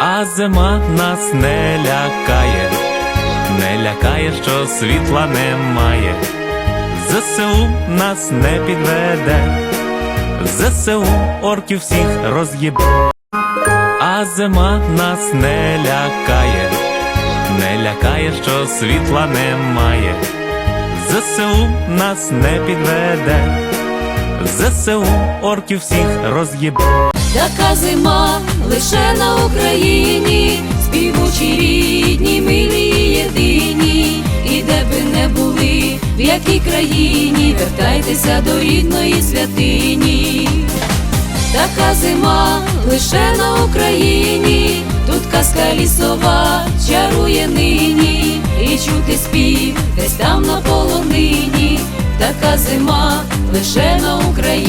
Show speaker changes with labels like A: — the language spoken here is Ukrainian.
A: а зима нас не лякає, не лякає, що світла немає. ЗСУ нас не підведе, ЗСУ орків всіх роз'їбе, а зима нас не лякає, не лякає, що світла немає. ЗСУ нас не підведе, ЗСУ орків всіх роз'їбе.
B: Така зима лише на Україні, співучі рідні, милі єдині, і де би не були, в якій країні, вертайтеся до рідної святині. Така зима лише на Україні, тут казка лісова чарує нині, і чути спів десь там на полонині, така зима лише на Україні.